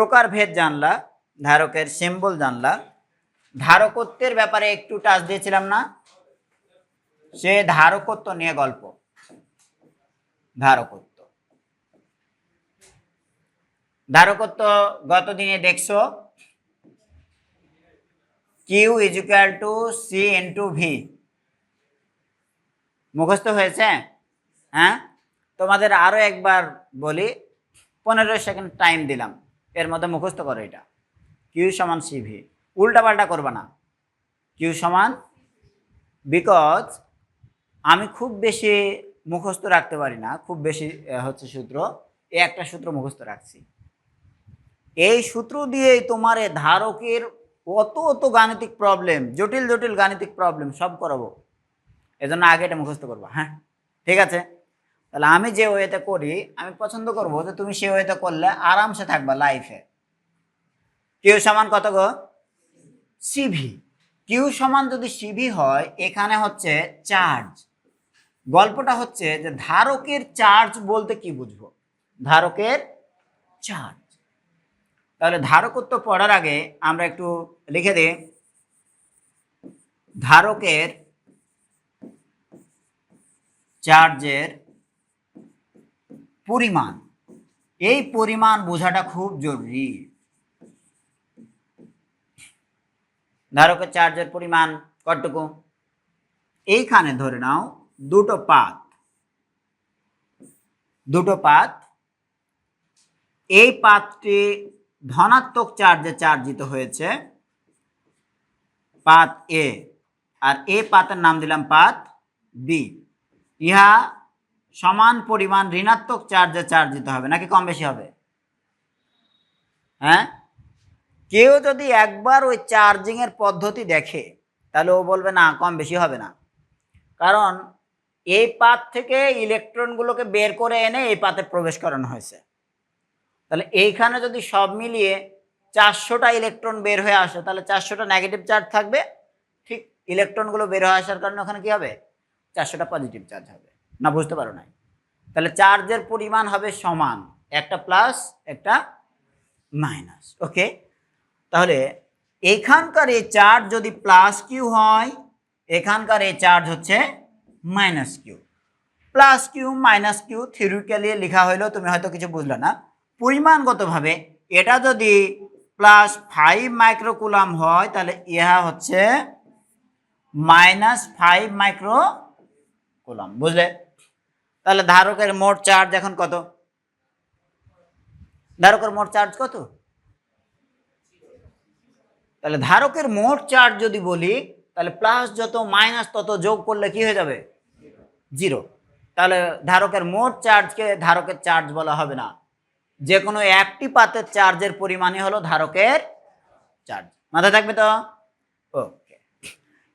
প্রকারভেদ জানলা, ধারকের সিম্বল জানলা। ধারকত্বের ব্যাপারে একটু টাচ দিয়েছিলাম না। সে ধারকত্ব নিয়ে গল্প। ধারকত্ব। ধারকত্ব গত দিনে দেখছ? Q is equal to C into V মুখস্থ হয়েছে? হ্যাঁ? তোমাদের আরও একবার বলি, পনেরো সেকেন্ড টাইম দিলাম। এর মধ্যে মুখস্থ করো এটা। কিউ সমান সি ভি উল্টাপাল্টা করবে না। কিউ সমান বিকজ আমি খুব বেশি মুখস্থ রাখতে পারি না, খুব বেশি হচ্ছে সূত্র। এই একটা সূত্র মুখস্থ রাখছি। এই সূত্র দিয়েই তোমার এ ধারকের অত অত গাণিতিক প্রবলেম জটিল জটিল গাণিতিক প্রবলেম সব করাবো। এজন্য আগে এটা মুখস্থ করব হ্যাঁ? ঠিক আছে? তাহলে আমি যে ওয়েতে করি, আমি পছন্দ করব যে তুমি সে ওয়েতে করলে আরামসে থাকবা লাইফে কিউ সমান কত গো? সিভি কিউ সমান যদি সিভি হয়, এখানে হচ্ছে চার্জ গল্পটা হচ্ছে যে ধারকের চার্জ বলতে কি বুঝব? ধারকের চার্জ তাহলে ধারকত্ব পড়ার আগে আমরা একটু লিখে দিই। ধারকের চার্জের পরিমাণ। এই পরিমাণ বোঝাটা খুব জরুরি। ধারকের চার্জের পরিমাণ কতটুকু? এইখানে ধরে নাও দুটো পাত। দুটো পাত। এই পাতটি ধনাত্মক চার্জে চার্জিত হয়েছে। পাত এ। আর এ পাতের নাম দিলাম পাত বি। ইহা সমান পরিমাণ ঋণাত্মক চার্জে চার্জিত হবে, নাকি কম বেশি হবে? হ্যাঁ? কেউ যদি একবার ওই চার্জিংয়ের পদ্ধতি দেখে, তাহলে ও বলবে, না, কম বেশি হবে না। কারণ এই পাত থেকে ইলেকট্রনগুলোকে বের করে এনে এই পাতে প্রবেশ করানো হয়েছে। তাহলে এইখানে যদি সব মিলিয়ে চারশোটা ইলেকট্রন বের হয়ে আসে, তাহলে চারশোটা নেগেটিভ চার্জ থাকবে। ঠিক ইলেকট্রনগুলো বের হয়ে আসার কারণে ওখানে কি হবে? চারশোটা পজিটিভ চার্জ হবে। না বুঝতে পারো নাই। তাহলে চার্জের পরিমাণ হবে সমান একটা প্লাস একটা মাইনাস ওকে তাহলে এখানকার এই চার্জ যদি প্লাস কিউ হয়, এখানকার এই চার্জ হচ্ছে minus Q plus Q minus Q theoretically লেখা হইলেও তুমি হয়তো কিছু বুঝলে না। পরিমাণগতভাবে এটা যদি প্লাস ফাইভ মাইক্রোকুলাম হয়, তাহলে ইহা হচ্ছে মাইনাস ফাইভ মাইক্রো কুলাম বুঝলে? তাহলে ধারকের মোট চার্জ এখন কত? ধারকের মোট চার্জ কত? তাহলে ধারকের মোট চার্জ যদি বলি, তাহলে প্লাস যত মাইনাস তত যোগ করলে কি হয়ে যাবে? জিরো তাহলে ধারকের মোট চার্জকে ধারকের চার্জ বলা হবে না। যে কোনো একটি পাতের চার্জের পরিমাণই হলো ধারকের চার্জ মাথায় থাকবে তো? ওকে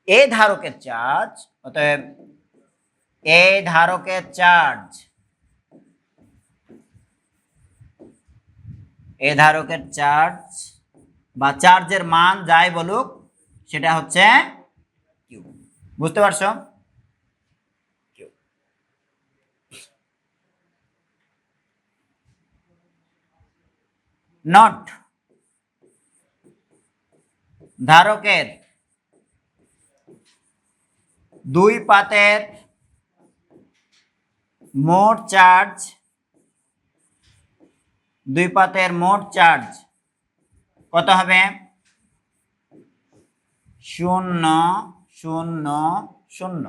এই ধারকের চার্জ অতএব এই ধারকের চার্জ এ ধারকের চার্জ বা চার্জের মান যাই বলুক, সেটা হচ্ছে কিউ বুঝতে পারছ? নট ধারকের দুই পাতের মোট চার্জ, দুই পাতের মোট চার্জ কত হবে? শূন্য শূন্য শূন্য।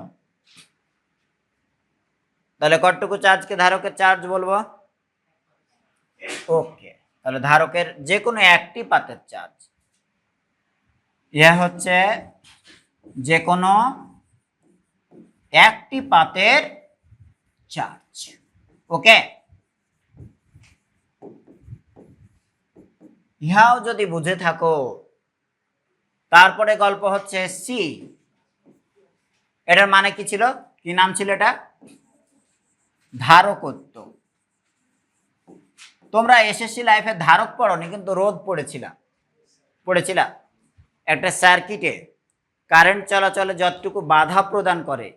তাহলে কতটুকু চার্জকে ধারকের চার্জ বলব? ওকে, তাহলে ধারকের যে কোনো একটি পাতের চার্জ। ইহা হচ্ছে যে কোনো একটি পাতের চার্জ। ওকে ইহাও যদি বুঝে থাকো, তারপরে গল্প হচ্ছে সি। এটার মানে কি ছিল? কি নাম ছিল এটা? ধারকত্ব। তোমরা এসএসসি লাইফে ধারক পড়নি, কিন্তু রোধ পড়েছিলা। পড়েছিলা। একটা সার্কিটে কারেন্ট চলাচলে যতটুকু বাধা প্রদান করে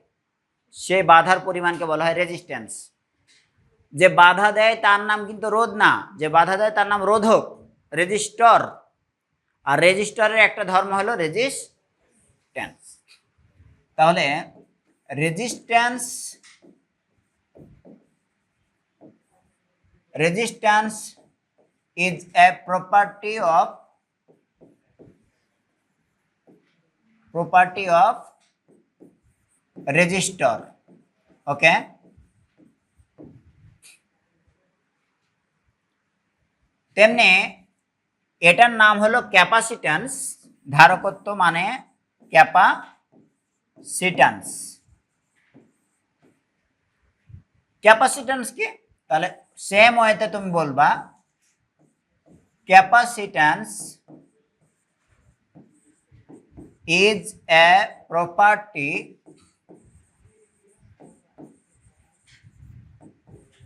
সে বাধার পরিমাণকে বলা হয় রেজিস্ট্যান্স যে বাধা দেয় তার নাম কিন্তু রোধ না, যে বাধা দেয় তার নাম রোধক, রেজিস্টর। আর রেজিস্টরের একটা ধর্ম হলো রেজিস্ট্যান্স। তাহলে resistance resistance is a property of property of resistor okay? তেমনি এটার নাম হলো ক্যাপাসিট্যান্স ধারকত্ব মানে ক্যাপাসিট্যান্স ক্যাপাসিট্যান্স কি? তাহলে সেম ওয়েতে তুমি বলবা capacitance is a property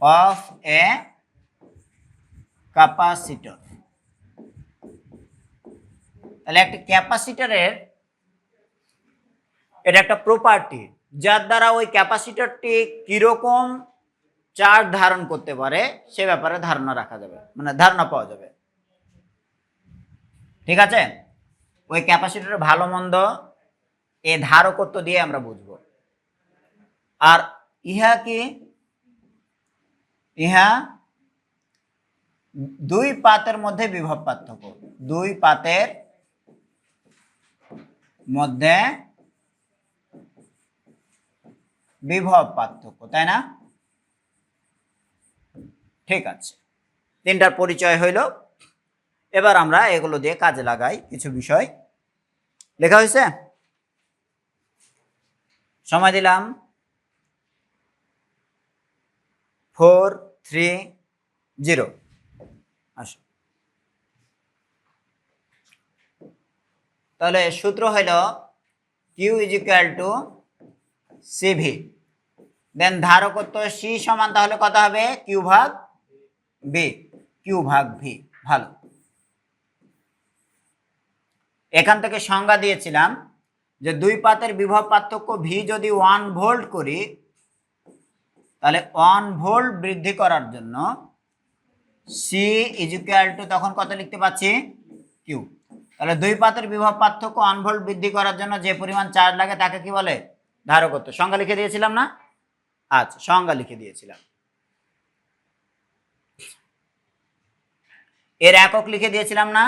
of a capacitor তাহলে একটা ক্যাপাসিটরের এটা একটা প্রপার্টি যার দ্বারা ওই ক্যাপাসিটরটি কীরকম চার্জ ধারণ করতে পারে, সে ব্যাপারে ধারণা রাখা যাবে মানে ধারণা পাওয়া যাবে। ঠিক আছে? ওই ক্যাপাসিটরের ভালো মন্দ এ ধারকত্ব দিয়ে আমরা বুঝব। আর ইহা কি? ইহা দুই পাতের মধ্যে বিভব পার্থক্য। দুই পাতের মধ্যে বিভব পার্থক্য, তাই না? ঠিক আছে। তিনটার পরিচয় হইল। এবার আমরা এগুলো দিয়ে কাজে লাগাই কিছু বিষয়। লেখা হয়েছে সময় দিলাম। Four three zero. আসো। তাহলে সূত্র হইল Q is equal to CV then ধারকত্ব C সমান তাহলে কত হবে? কিউ ভাগ বি কিউ ভাগ ভি ভালো। এখান থেকে সংজ্ঞা দিয়েছিলাম যে দুই পাতের বিভব পার্থক্য ভি যদি ওয়ান ভোল্ট করি, তাহলে ওয়ান ভোল্ট বৃদ্ধি করার জন্য সি ইজুক্যাল টু তখন কত লিখতে পাচ্ছি? কিউ তাহলে দুই পাতের বিভব পার্থক্য ওয়ান ভোল্ট বৃদ্ধি করার জন্য যে পরিমাণ চার্জ লাগে তাকে কি বলে? ধারকত্ব সংজ্ঞা লিখে দিয়েছিলাম না? আচ্ছা সংজ্ঞা লিখে দিয়েছিলাম। এর একক লিখে দিয়েছিলাম না?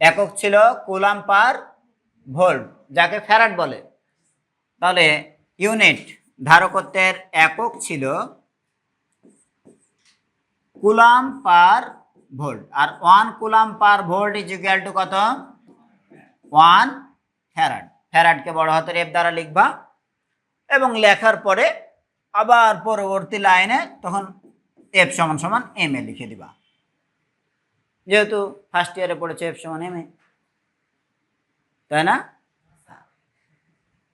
একক ছিল কুলাম পার ভোল্ট, যাকে ফ্যারাড বলে। তাহলে ইউনিট ধারকত্বের একক ছিল coulomb per volt. R one coulomb per volt is equal to কত? One farad. ফ্যারাডকে বড় হাতের এফ দ্বারা লিখবা। এবং লেখার পরে আবার পরবর্তী লাইনে তখন এফ সমান সমান এম এ লিখে দিবা। যেহেতু ফার্স্ট ইয়ারে পড়েছে এফ সমান এম এ। তাই না?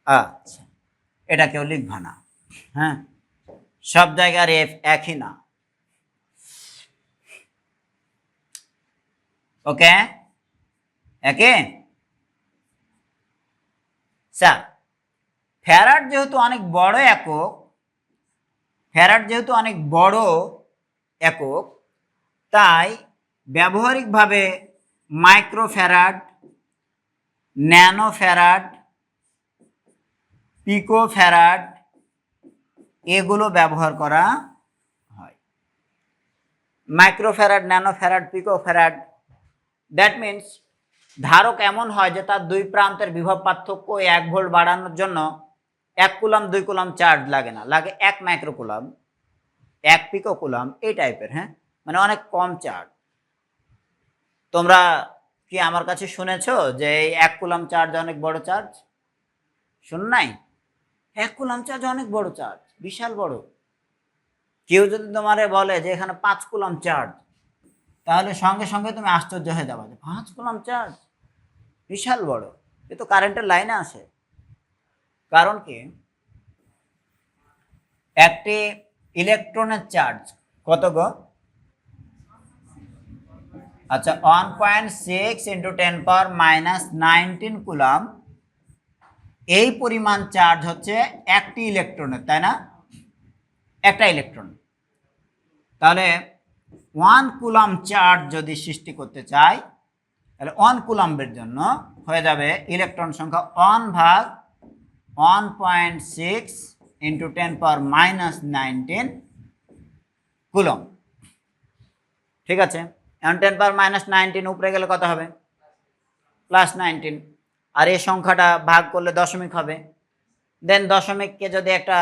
আচ্ছা। এটা কেউ লিখবা না। হ্যাঁ? সব জায়গার এফ একই না। ওকে? একে? স্যার ফ্যারাড যেহেতু অনেক বড় একক ফ্যারাড যেহেতু অনেক বড় একক, তাই ব্যবহারিকভাবে micro farad nano farad pico farad এগুলো ব্যবহার করা হয়। Micro farad nano farad pico farad that means ধারক এমন হয় যে তার দুই প্রান্তের বিভব পার্থক্য এক ভোল্ট বাড়ানোর জন্য এক কুলাম, দুই কুলাম চার্জ লাগে না। লাগে এক মাইক্রো কুলাম এক পিকো কুলাম এই টাইপের হ্যাঁ? মানে অনেক কম চার্জ তোমরা কি আমার কাছে শুনেছো যে এই এক কুলাম চার্জ অনেক বড় চার্জ শুন নাই? এক কুলাম চার্জ অনেক বড় চার্জ বিশাল বড়। কেউ যদি তোমারে বলে যে এখানে পাঁচ কুলাম চার্জ তাহলে সঙ্গে সঙ্গে তুমি আশ্চর্য হয়ে যাবে যে পাঁচ কুলাম চার্জ? বিশাল বড়। এ তো কারেন্টের লাইনে আসে কারণ কি? একটি ইলেকট্রনের চার্জ কত গো? আচ্ছা one point six into ten power minus nineteen coulomb. এই পরিমাণ চার্জ হচ্ছে একটি ইলেকট্রনের, তাই না? একটা ইলেকট্রন। তাহলে ওয়ান কুলাম চার্জ যদি সৃষ্টি করতে চাই, তাহলে ওয়ান কুলাম্বের জন্য হয়ে যাবে ইলেকট্রন সংখ্যা ওয়ান ভাগ one point six into ten power minus nineteen coulomb ঠিক আছে? এখন টেন পাওয়ার মাইনাস নাইনটিন উপরে গেলে কত হবে? Plus nineteen. আর এই সংখ্যাটা ভাগ করলে দশমিক হবে। দেন দশমিককে যদি একটা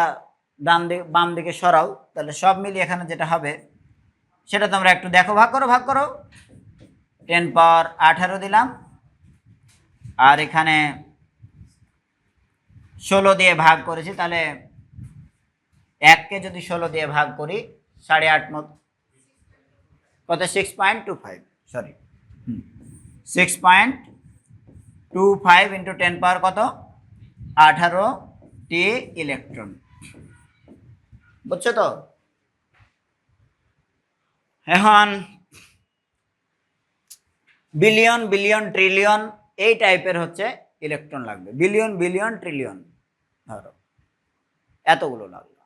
ডান দিক বাম দিকে সরাও, তাহলে সব মিলিয়ে এখানে যেটা হবে সেটা তোমরা একটু দেখো, ভাগ করো ভাগ করো। টেন পাওয়ার আঠারো দিলাম। আর এখানে ষোলো দিয়ে ভাগ করেছি, তাহলে এককে যদি ষোলো দিয়ে ভাগ করি, সাড়ে আট মত কত? Six point two five sorry six point two five into ten power কত? আঠারো টি ইলেকট্রন বুঝছ তো? এখন বিলিয়ন বিলিয়ন ট্রিলিয়ন এই টাইপের হচ্ছে ইলেকট্রন লাগবে। বিলিয়ন বিলিয়ন ট্রিলিয়ন ধরো। এতগুলো লাগল।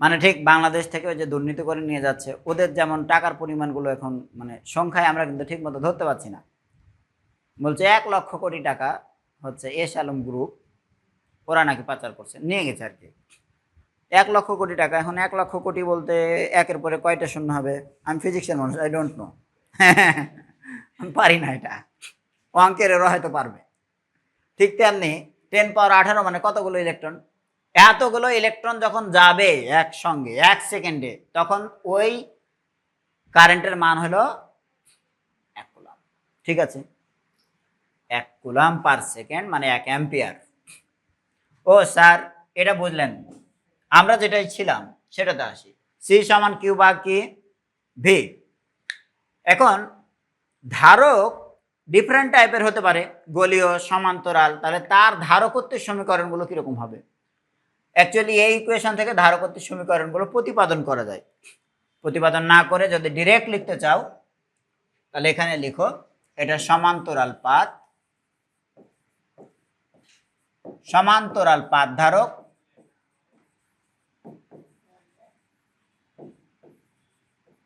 মানে ঠিক বাংলাদেশ থেকে যে দুর্নীতি করে নিয়ে যাচ্ছে, ওদের যেমন টাকার পরিমাণগুলো এখন মানে সংখ্যায় আমরা কিন্তু ঠিক মতো ধরতে পারছি না। বলছে এক লক্ষ কোটি টাকা হচ্ছে এস আলম গ্রুপ ওরা নাকি পাচার করছে। নিয়ে গেছে আর কি। এক লক্ষ কোটি টাকা। এখন এক লক্ষ কোটি বলতে একের পরে কয়টা শূন্য হবে? আমি ফিজিক্সের মানুষ আই ডোন্ট নো আমি পারি না এটা। অঙ্কের হয়তো পারবে। ঠিক তেমনি টেন পাওয়ার আঠারো মানে কতগুলো ইলেকট্রন এতগুলো ইলেকট্রন যখন যাবে একসঙ্গে, এক সেকেন্ডে, তখন ওই কারেন্টের মান হলো এক কুলাম। ঠিক আছে? এক কুলাম পার সেকেন্ড মানে এক অ্যাম্পিয়ার ও স্যার, এটা বুঝলেন। আমরা যেটাই ছিলাম, সেটাতে আসি। সি সমান কিউ বা কি? ভি এখন ধারক ডিফারেন্ট টাইপের হতে পারে, গলীয়, সমান্তরাল, তাহলে তার ধারকত্বের সমীকরণগুলো কীরকম হবে? অ্যাকচুয়ালি এই ইকুয়েশন থেকে ধারকত্বের সমীকরণগুলো প্রতিপাদন করা যায়। প্রতিপাদন না করে যদি ডিরেক্ট লিখতে চাও, তাহলে এখানে লিখো, এটা সমান্তরাল পাত সমান্তরাল পাত ধারক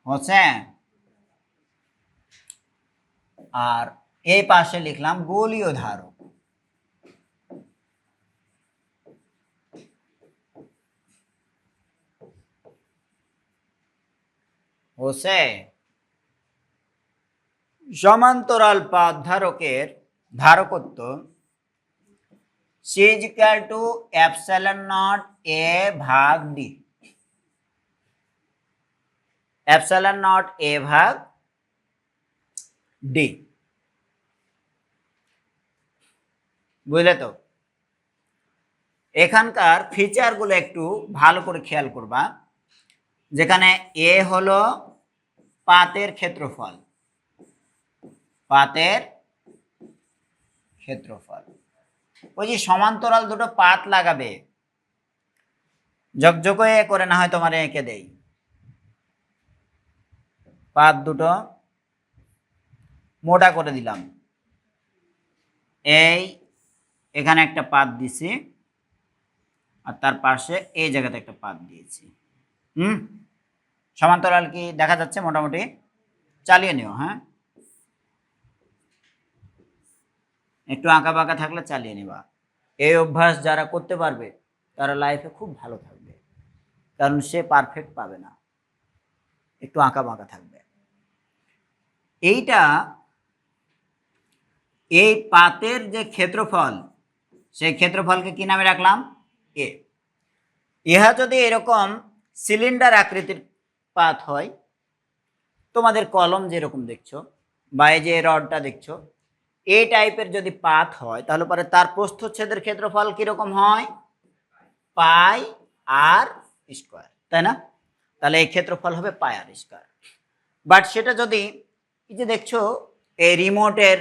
হচ্ছে আর এই পাশে লিখলাম গোলীয় ধারক। হচ্ছে সমান্তরাল পাত ধারকের ধারকত্ব C is equal to epsilon not A ভাগ ডি। অ্যাপসাইলন নট এ ভাগ ডি বুঝলে তো? এখানকার ফিচারগুলো একটু ভালো করে খেয়াল করবা। যেখানে এ হলো পাতের ক্ষেত্রফল। পাতের ক্ষেত্রফল। ওই যে সমান্তরাল দুটো পাত লাগাবে। জকজক করে না হয় তোমার এঁকে দেই। পাত দুটো মোটা করে দিলাম। এই এখানে একটা পাত দিছি আর তার পাশে এই জায়গাতে একটা পাত দিয়েছি। হুম? সমান্তরাল কি দেখা যাচ্ছে মোটামুটি? চালিয়ে নিও হ্যাঁ? একটু আঁকা বাঁকা থাকলে চালিয়ে নিবা। এই অভ্যাস যারা করতে পারবে, তারা লাইফে খুব ভালো থাকবে। কারণ সে পারফেক্ট পাবে না। একটু আঁকা বাঁকা থাকবে। এইটা এই পাতের যে ক্ষেত্রফল, সেই ক্ষেত্রফলকে কি নামে রাখলাম? এ। ইহা যদি এরকম সিলিন্ডার আকৃতির পাত হয়, তোমাদের কলম যেরকম দেখছ বা এই যে রডটা দেখছ, এই টাইপের যদি পাত হয়, তাহলে পরে তার প্রস্থচ্ছেদের ক্ষেত্রফল কীরকম হয়? পাই আর স্কোয়ার, তাই না? তাহলে এই ক্ষেত্রফল হবে পাই আর স্কোয়ার। বাট সেটা যদি এই যে দেখছ, এই রিমোটের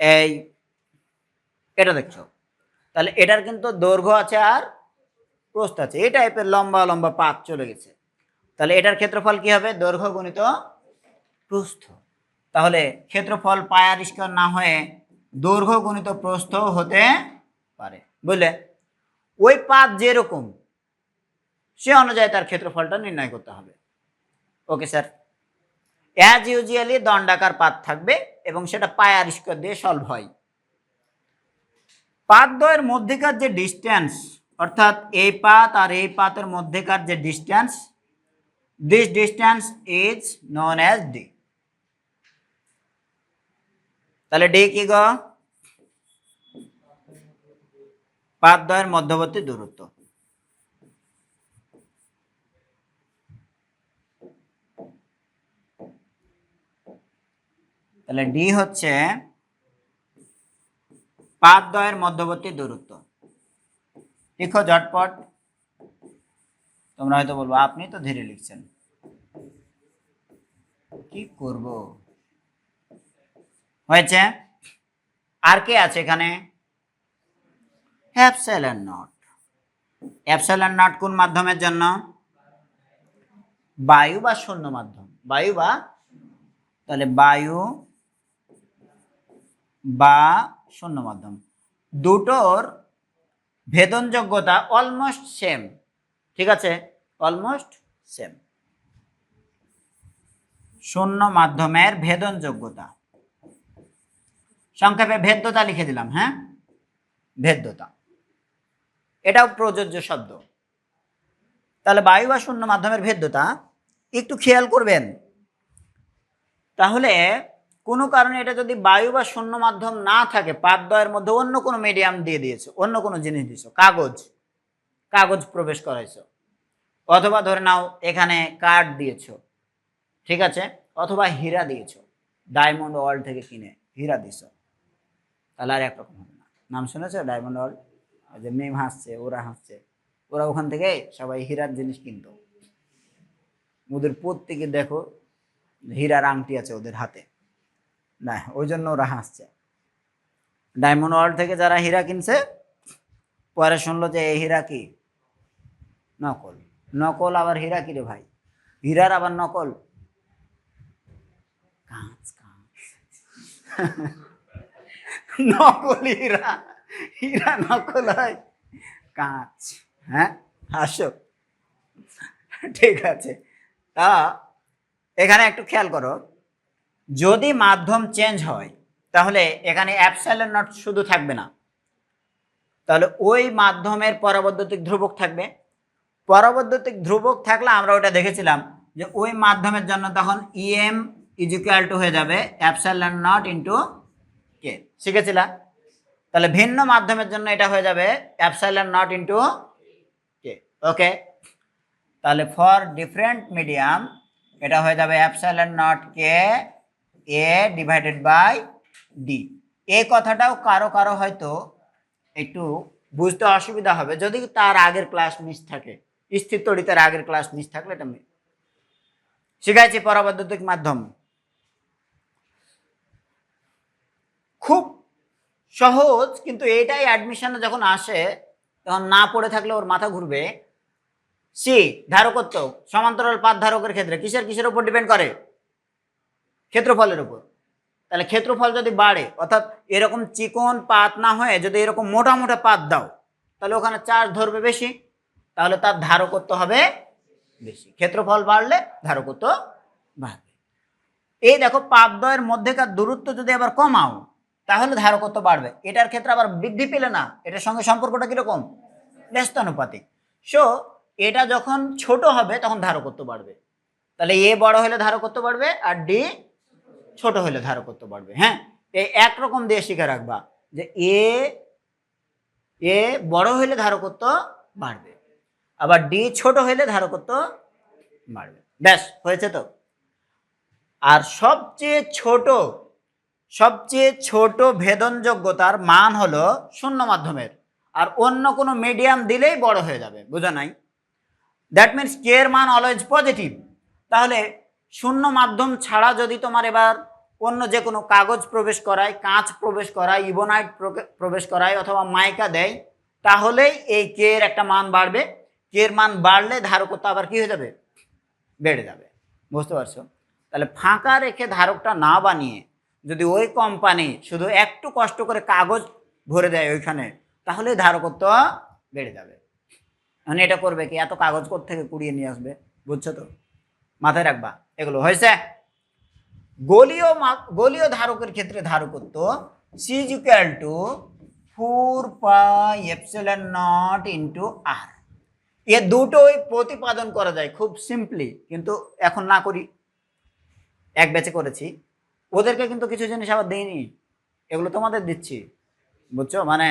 এই, এটা দেখছ? তাহলে এটার কিন্তু দৈর্ঘ্য আছে আর প্রস্থ আছে। এই টাইপের লম্বা লম্বা পাত চলে গেছে। তাহলে এটার ক্ষেত্রফল কি হবে? দৈর্ঘ্য গুণিত প্রস্থ। তাহলে ক্ষেত্রফল পায়ার স্কোয়ার না হয়ে দৈর্ঘ্য গুণিত প্রস্থ হতে পারে। বুঝলে? ওই পাত যেরকম, সে অনুযায়ী তার ক্ষেত্রফলটা নির্ণয় করতে হবে। ওকে স্যার অ্যাজ ইউজুয়ালি দণ্ডাকার পাত থাকবে এবং সেটা পায়ার স্কোয়ার দিয়ে সলভ হয়। পাত পাতদ্বয়ের মধ্যেকার যে ডিস্টেন্স অর্থাৎ এই পাত আর এই পাতের মধ্যেকার যে distance this distance is known as D তাহলে ডি কি গো? পাতদ্বয়ের মধ্যবর্তী দূরত্ব। তাহলে ডি হচ্ছে পাদদ্বয়ের মধ্যবর্তী দূরত্ব। লিখো ঝটপট। তোমরা হয়তো বলব, আপনি তো ধীরে লিখছেন। কি করব? হয়েছে? আর কে আছে এখানে? Epsilon not. অ্যাপসাইলন নট কোন মাধ্যমের জন্য? বায়ু বা শূন্য মাধ্যম। বায়ু বা তাহলে বায়ু বা শূন্য মাধ্যম দুটোর ভেদনযোগ্যতা অলমোস্ট সেম ঠিক আছে? অলমোস্ট সেম শূন্য মাধ্যমের ভেদনযোগ্যতা। সংক্ষেপে ভেদ্যতা লিখে দিলাম হ্যাঁ? ভেদ্যতা। এটাও প্রযোজ্য শব্দ। তাহলে বায়ু বা শূন্য মাধ্যমের ভেদ্যতা, একটু খেয়াল করবেন। তাহলে কোনো কারণে এটা যদি বায়ু বা শূন্য মাধ্যম না থাকে পাতদয়ের মধ্যে অন্য কোনো মিডিয়াম দিয়ে দিয়েছ, অন্য কোনো জিনিস দিয়েছ, কাগজ কাগজ প্রবেশ করাইছো। অথবা ধরে নাও এখানে কাঠ দিয়েছ, ঠিক আছে? অথবা হীরা দিয়েছ ডায়মন্ড ওয়ার্ল্ড থেকে কিনে হীরা দিছো তাহলে আর একরকম হবে না। নাম শুনেছো? ডায়মন্ড ওয়ার্ল্ড যে মেম হাসছে, ওরা হাসছে। ওরা ওখান থেকে সবাই হীরার জিনিস কিনতো। ওদের প্রত্যেকে দেখো, হীরার আংটি আছে ওদের হাতে। না, ওই জন্য ওরা হাসছে। ডায়মন্ড ওয়ার্ল্ড থেকে যারা হীরা কিনছে, পরে শুনলো যে এই হীরা কি? নকল। নকল আবার হীরা কি রে ভাই? হীরার আবার নকল? কাঁচ কাঁচ। নকল হীরা। হীরা নকল হয়। কাঁচ। হ্যাঁ হাসো। ঠিক আছে। তা, এখানে একটু খেয়াল করো। যদি মাধ্যম চেঞ্জ হয়, তাহলে এখানে অ্যাপসাইলন নট শুধু থাকবে না। তাহলে ওই মাধ্যমের পরবর্তীক ধ্রুবক থাকবে। পরবর্তীক ধ্রুবক থাকলে আমরা ওটা দেখেছিলাম যে ওই মাধ্যমের জন্য তখন ইএম ইজিক্যাল টু হয়ে যাবে অ্যাপসাইলন নট ইন্টু কে শিখেছিলাম তাহলে ভিন্ন মাধ্যমের জন্য এটা হয়ে যাবে epsilon not into K okay? তাহলে ফর ডিফারেন্ট মিডিয়াম এটা হয়ে যাবে epsilon not K A divided by D এই কথাটাও কারও কারও হয়তো একটু বুঝতে অসুবিধা হবে। যদি তার আগের ক্লাস মিস থাকে, স্থির তড়িতের আগের ক্লাস মিস থাকলে এটা শিখাইছি পরবৈদ্যুতিক মাধ্যম। খুব সহজ, কিন্তু এটাই অ্যাডমিশনে যখন আসে, তখন না পড়ে থাকলে ওর মাথা ঘুরবে। সি ধারকত্ব, সমান্তরাল পাত ধারকের ক্ষেত্রে কিসের কিসের উপর ডিপেন্ড করে? ক্ষেত্রফলের উপর। তাহলে ক্ষেত্রফল যদি বাড়ে, অর্থাৎ এরকম চিকন পাত না হয়ে, যদি এরকম মোটা মোটা পাত দাও, তাহলে ওখানে চার্জ ধরবে বেশি, তাহলে তার ধারকত্ব হবে বেশি। ক্ষেত্রফল বাড়লে ধারকত্ব বাড়বে। এই দেখো পাতদ্বয়ের মধ্যেকার দূরত্ব যদি আবার কমাও, তাহলে ধারকত্ব বাড়বে। এটার ক্ষেত্রে আবার বৃদ্ধি পেলে না, এটার সঙ্গে সম্পর্কটা কীরকম? ব্যস্তানুপাতিক। সো এটা যখন ছোট হবে, তখন ধারকত্ব বাড়বে। তাহলে এ বড় হলে ধারকত্ব বাড়বে, আর ডি ছোট হলে করতে বাড়বে হ্যাঁ? এই একরকম দিয়ে শিখে রাখবা যে এ এ বড় হলে ধারকত্ব বাড়বে আবার ডি ছোট হলে ধারকত্ব বাড়বে ব্যাস, হয়েছে তো? আর সবচেয়ে ছোট সবচেয়ে ছোট ভেদনযোগ্যতার মান হলো শূন্য মাধ্যমের, আর অন্য কোনো মিডিয়াম দিলেই বড় হয়ে যাবে, বোঝা নাই? দ্যাট মিনস কে এর মান অলওয়েজ পজিটিভ তাহলে শূন্য মাধ্যম ছাড়া যদি তোমার এবার অন্য যে কোনো কাগজ প্রবেশ করায়, কাঁচ প্রবেশ করায়, ইবোনাইট প্রবেশ করায় অথবা মাইকা দেয়, তাহলেই এই কে এর একটা মান বাড়বে। কে এর মান বাড়লে ধারকত্ব আবার কি হয়ে যাবে? বেড়ে যাবে। বুঝতে পারছ? তাহলে ফাঁকা রেখে ধারকটা না বানিয়ে যদি ওই কোম্পানি শুধু একটু কষ্ট করে কাগজ ভরে দেয় ওইখানে, তাহলে ধারকত্ব বেড়ে যাবে। মানে এটা করবে কি? এত কাগজ থেকে কুড়িয়ে নিয়ে আসবে? বুঝছ তো? মাথায় রাখবা, এগুলো হয়েছে? গোলীয় গোলীয় ধারকের ক্ষেত্রে ধারকত্ব C is equal to four pi epsilon not into R এ দুটোই প্রতিপাদন করা যায় খুব সিম্পলি কিন্তু এখন না করি। এক ব্যাচে করেছি। ওদেরকে কিন্তু কিছু জিনিস আবার দিইনি। এগুলো তোমাদের দিচ্ছি। বুঝছ? মানে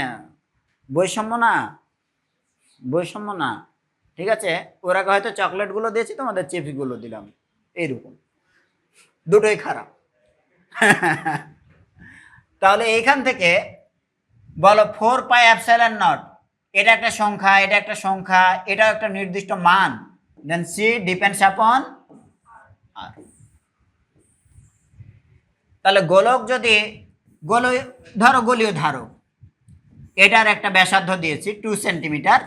বৈষম্য না। বৈষম্য না। ঠিক আছে? ওরা হয়তো চকলেটগুলো দিয়েছি, তোমাদের চিপসগুলো দিলাম। এইরকম। দুটোই খারাপ। তাহলে এইখান থেকে বলো ফোর পাই অ্যাপসাইলেন নট এটা একটা সংখ্যা, এটা একটা সংখ্যা এটা একটা নির্দিষ্ট মান। দেন সি ডিপেন্ডস আপন আর তাহলে গোলক যদি গোলয় ধরো গোলীয় ধারক, এটার একটা ব্যাসার্ধ দিয়েছি টু সেন্টিমিটার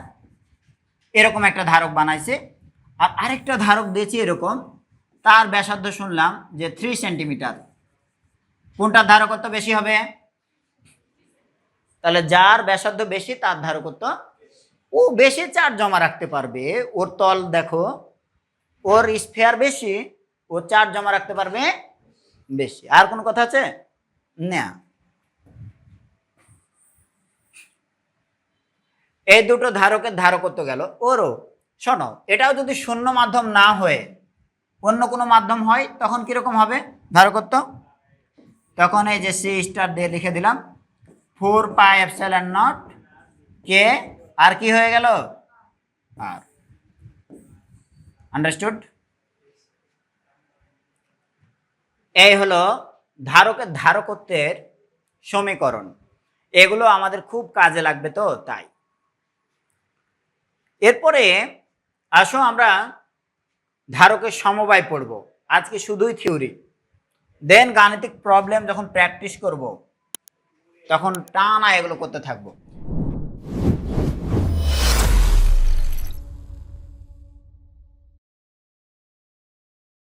এরকম একটা ধারক বানাইছে। আর আরেকটা ধারক দিয়েছি এরকম তার ব্যাসার্ধ শুনলাম যে থ্রি সেন্টিমিটার কোনটার ধারকত্ব বেশি হবে? তাহলে যার ব্যাসার্ধ বেশি, তার ধারকত্ব ও বেশি চার্জ জমা রাখতে পারবে। ওর তল দেখো, ওর স্ফেয়ার বেশি, ও চার্জ জমা রাখতে পারবে বেশি। আর কোনো কথা আছে? না। এই দুটো ধারকের ধারকত্ব গেল। ওরও, শোনো, এটাও যদি শূন্য মাধ্যম না হয়ে অন্য কোনো মাধ্যম হয়, তখন কীরকম হবে? ধারকত্ব তখন এই যে সি স্টার দিয়ে লিখে দিলাম, four pi epsilon not K, R কি হয়ে গেল? আর। আন্ডারস্টুড? এই হলো ধারকের ধারকত্বের সমীকরণ। এগুলো আমাদের খুব কাজে লাগবে তো, তাই। এরপরে আসো আমরা ধারকের সমবায় পড়ব। আজকে শুধুই থিওরি। দেন গাণিতিক প্রবলেম যখন প্র্যাকটিস করব, তখন টানা এগুলো করতে থাকব।